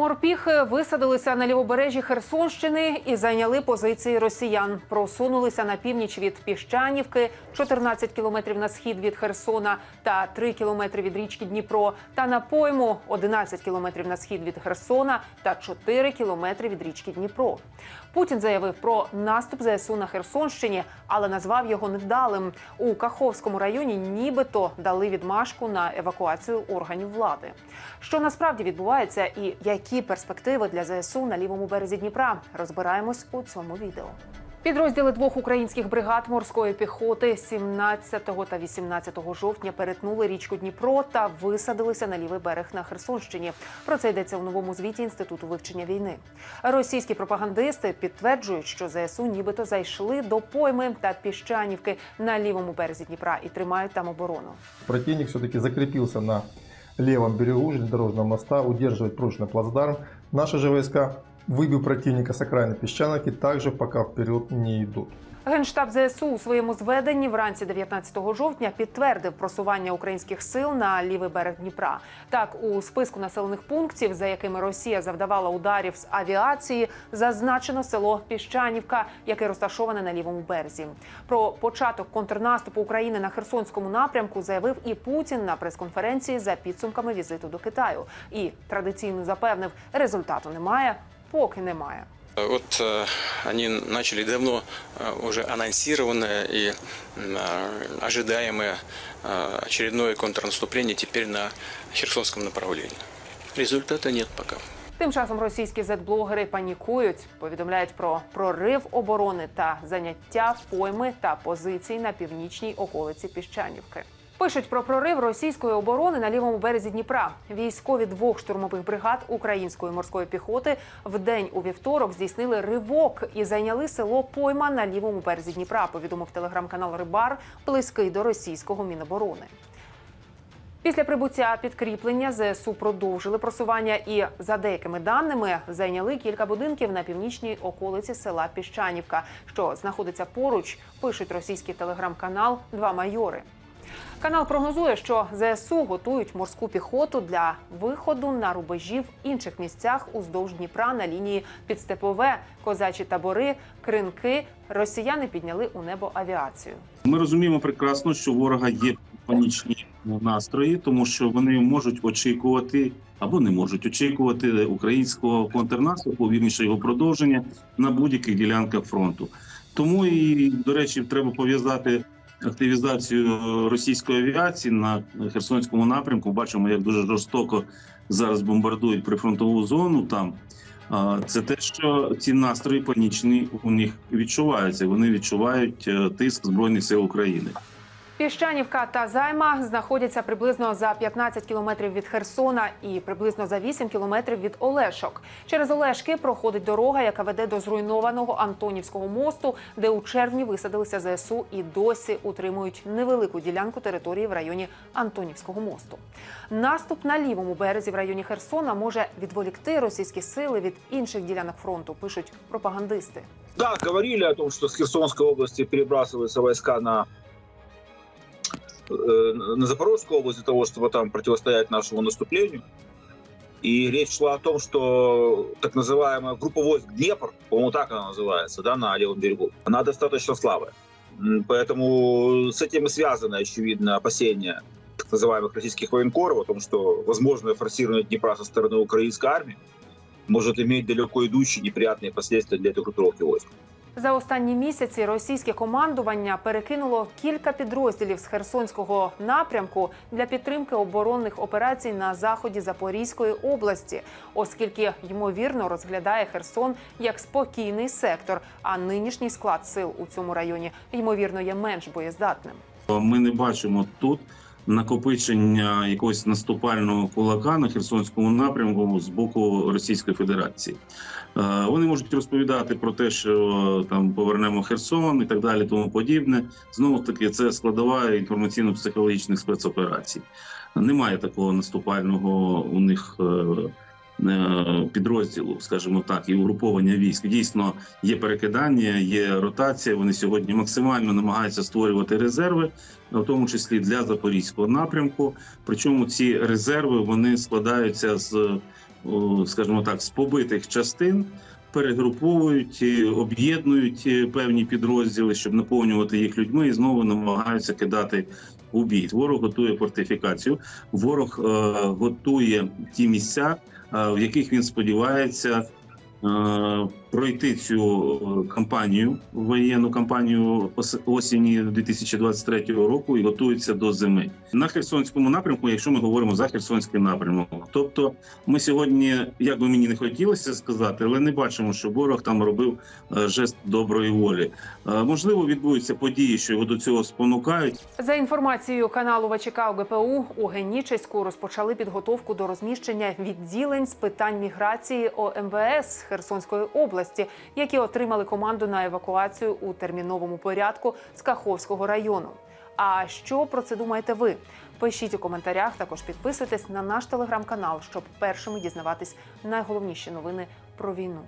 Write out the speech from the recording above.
Морпіхи висадилися на лівобережжі Херсонщини і зайняли позиції росіян. Просунулися на північ від Піщанівки, 14 кілометрів на схід від Херсона та 3 кілометри від річки Дніпро. Та на пойму 11 кілометрів на схід від Херсона та 4 кілометри від річки Дніпро. Путін заявив про наступ ЗСУ на Херсонщині, але назвав його невдалим. У Каховському районі нібито дали відмашку на евакуацію органів влади. Що насправді відбувається, і які перспективи для ЗСУ на лівому березі Дніпра, розбираємось у цьому відео. Підрозділи двох українських бригад морської піхоти 17 та 18 жовтня перетнули річку Дніпро та висадилися на лівий берег на Херсонщині. Про це йдеться у новому звіті інституту вивчення війни. Російські пропагандисти підтверджують, що ЗСУ нібито зайшли до пойми та піщанівки на лівому березі Дніпра і тримають там оборону. Противник все-таки закрепился на левом берегу железнодорожного моста, удерживает прочный плацдарм. Наши же войска, выбив противника с окраины песчанки, также пока вперед не идут. Генштаб ЗСУ у своєму зведенні вранці 19 жовтня підтвердив просування українських сил на лівий берег Дніпра. Так, у списку населених пунктів, за якими Росія завдавала ударів з авіації, зазначено село Піщанівка, яке розташоване на лівому березі. Про початок контрнаступу України на Херсонському напрямку заявив і Путін на прес-конференції за підсумками візиту до Китаю. І традиційно запевнив, результату немає, поки немає. Вот э, они начали давно э, уже анонсированное и м, э, ожидаемое э, очередное контрнаступление теперь на Херсонском направлении. Результата нет пока. Тим часом російські зет-блогери панікують, повідомляють про прорив оборони та заняття пойми та позицій на північній околиці Піщанівки. Пишуть про прорив російської оборони на лівому березі Дніпра. Військові двох штурмових бригад української морської піхоти в день у вівторок здійснили ривок і зайняли село Пойма на лівому березі Дніпра. Повідомив телеграм-канал Рибар, близький до російського міноборони. Після прибуття підкріплення ЗСУ продовжили просування і, за деякими даними, зайняли кілька будинків на північній околиці села Піщанівка, що знаходиться поруч. Пишуть російський телеграм-канал Два майори. Канал прогнозує, що ЗСУ готують морську піхоту для виходу на рубежі в інших місцях уздовж Дніпра на лінії підстепове, козачі табори, кринки. Росіяни підняли у небо авіацію. Ми розуміємо прекрасно, що ворога є панічні настрої, тому що вони можуть очікувати або не можуть очікувати українського контрнаступу, вірніше його продовження на будь-яких ділянках фронту. Тому і до речі, треба пов'язати активізацію російської авіації на Херсонському напрямку. Бачимо, як дуже жорстоко зараз бомбардують прифронтову зону там. Це те, що ці настрої панічні у них відчуваються. Вони відчувають е, тиск збройних сил України. Піщанівка та Займа знаходяться приблизно за 15 кілометрів від Херсона і приблизно за 8 кілометрів від Олешок. Через Олешки проходить дорога, яка веде до зруйнованого Антонівського мосту, де у червні висадилися ЗСУ і досі утримують невелику ділянку території в районі Антонівського мосту. Наступ на лівому березі в районі Херсона може відволікти російські сили від інших ділянок фронту. Пишуть пропагандисти. Да, говорили о том, что с Херсонской области перебрасываются войска на на Запорожскую область для того, чтобы там противостоять нашему наступлению. И речь шла о том, что так называемая группа войск Днепр, по-моему, так она называется, да, на левом берегу, она достаточно слабая. Поэтому с этим и связано, очевидно, опасение так называемых российских военкоров о том, что возможное форсирование Днепра со стороны украинской армии может иметь далеко идущие неприятные последствия для этой группировки войск. За останні місяці російське командування перекинуло кілька підрозділів з Херсонського напрямку для підтримки оборонних операцій на заході Запорізької області, оскільки ймовірно розглядає Херсон як спокійний сектор, а нинішній склад сил у цьому районі ймовірно є менш боєздатним. Ми не бачимо тут накопичення якогось наступального кулака на Херсонському напрямку з боку Російської Федерації. Е, Вони можуть розповідати про те, що там повернемо Херсон і так далі, тому подібне. Знову ж таки, це складова інформаційно-психологічних спецоперацій. Немає такого наступального у них. Е, е, Підрозділу, скажімо так, і угруповання військ дійсно є перекидання, є ротація. Вони сьогодні максимально намагаються створювати резерви, в тому числі для запорізького напрямку. Причому ці резерви вони складаються з скажімо так, з побитих частин. Перегруповують, е, об'єднують е, певні підрозділи, щоб наповнювати їх людьми, і знову намагаються кидати у бій. Ворог готує фортифікацію, ворог е, готує ті місця, е, в яких він сподівається е, пройти цю е, кампанію, воєнну кампанію ос- осені 2023 року і готується до зими на Херсонському напрямку, якщо ми говоримо за Херсонський напрямок. Тобто, ми сьогодні, як би мені не хотілося сказати, але не бачимо, що ворог там робив е, жест доброї волі. Е, Можливо, відбудуться події, що його до цього спонукають. За інформацією каналу ВЧК ОГПУ, у Генічеську розпочали підготовку до розміщення відділень з питань міграції ОМВС Херсонської області, які отримали команду на евакуацію у терміновому порядку з Каховського району. А що про це думаєте ви? Пишіть у коментарях. Також підписуйтесь на наш телеграм-канал, щоб першими дізнаватись найголовніші новини про війну.